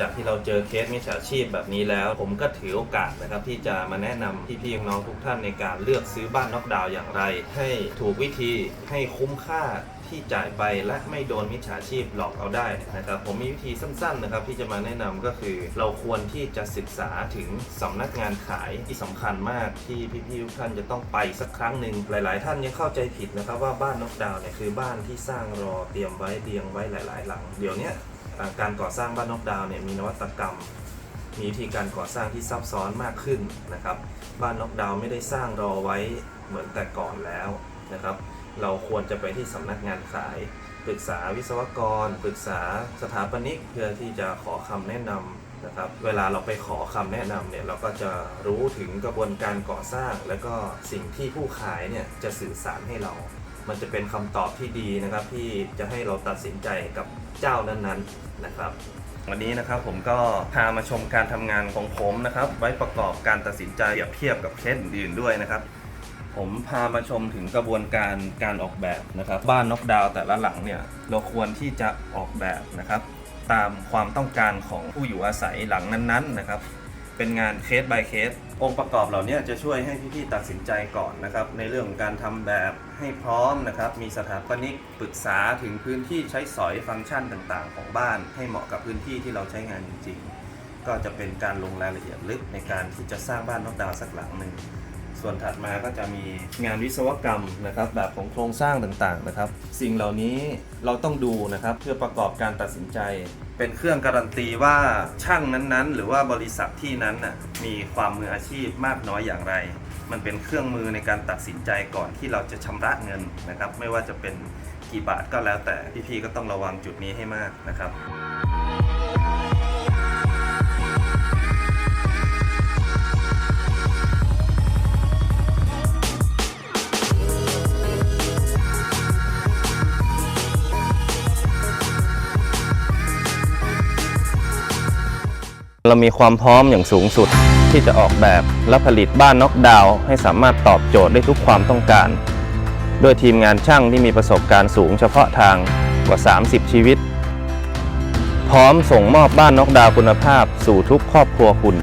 จากที่เราเจอเคสมิจฉาชีพแบบนี้แล้ว ผมก็ถือโอกาสนะครับที่จะมาแนะนำพี่ๆน้องทุกท่านในการเลือกซื้อบ้านน็อกดาวน์อย่างไร ให้ถูกวิธีให้คุ้มค่า ที่จ่ายไปและไม่โดนมิจฉาชีพหลอกเอาได้นะครับผมมีวิธีสั้นๆนะครับที่จะมาแนะนำก็คือเราควรที่จะศึกษาถึงสำนักงานขายที่สำคัญมากที่พี่ๆทุกท่านจะต้องไปสักครั้งหนึ่งหลายๆ ท่านยังเข้าใจผิดนะครับว่าบ้านนกดาวเนี่ยคือบ้านที่สร้างรอเตรียมไว้เรียงไว้หลาย ๆ หลัง เดี๋ยวนี้การก่อสร้างบ้านนกดาวเนี่ยมีนวัตกรรมมีวิธีการก่อสร้างที่ซับซ้อนมากขึ้นนะครับ บ้านนกดาวไม่ได้สร้างรอไว้เหมือนแต่ก่อนแล้วนะครับ เราควรจะไปที่สำนักงานขายปรึกษาวิศวกร ปรึกษาสถาปนิกเพื่อที่จะขอคำแนะนำนะครับ เวลาเราไปขอคำแนะนำเนี่ยเราก็จะรู้ถึงกระบวนการก่อสร้าง และก็สิ่งที่ผู้ขายเนี่ยจะสื่อสารให้เรา มันจะเป็นคำตอบที่ดีนะครับ ที่จะให้เราตัดสินใจกับเจ้านั้นๆนะครับวันนี้นะครับผมก็พามาชมการทำงานของผมนะครับ ไว้ประกอบการตัดสินใจเปรียบเทียบกับเคสอื่นๆด้วยนะครับ ผมพามาชมถึงกระบวนการการออกแบบนะครับ บ้านน็อกดาวน์แต่ละหลังเนี่ยเราควรที่จะออกแบบนะครับ ตามความต้องการของผู้อยู่อาศัยหลังนั้นๆนะครับ เป็นงานเคส by เคส องค์ประกอบเหล่านี้จะช่วยให้พี่ๆตัดสินใจก่อนนะครับ ในเรื่องของการทำแบบให้พร้อมนะครับ มีสถาปนิกปรึกษาถึงพื้นที่ใช้สอยฟังก์ชันต่างๆ ของบ้าน ให้เหมาะกับพื้นที่ที่เราใช้งานจริง ๆ ก็จะเป็นการลงรายละเอียดลึกในการที่จะสร้างบ้านนอกดาวสักหลังหนึ่ง ส่วนถัดมาก็จะมีงานวิศวกรรมนะครับแบบของโครงสร้างต่างๆนะครับ สิ่งเหล่านี้เราต้องดูนะครับเพื่อประกอบการตัดสินใจ เป็นเครื่องการันตีว่าช่างนั้นๆ หรือว่าบริษัทที่นั้นน่ะมีความมืออาชีพมากน้อยอย่างไร มันเป็นเครื่องมือในการตัดสินใจก่อนที่เราจะชำระเงินนะครับ ไม่ว่าจะเป็นกี่บาทก็แล้วแต่พี่ๆก็ต้องระวังจุดนี้ให้มากนะครับ เรามีความพร้อมอย่างสูงสุด ที่จะออกแบบและผลิตบ้านน็อกดาวน์ให้สามารถตอบโจทย์ได้ทุกความต้องการ ด้วยทีมงานช่างที่มีประสบการณ์สูงเฉพาะทางกว่า 30 ชีวิต พร้อมส่งมอบบ้านน็อกดาวน์คุณภาพสู่ทุกครอบครัวคุณ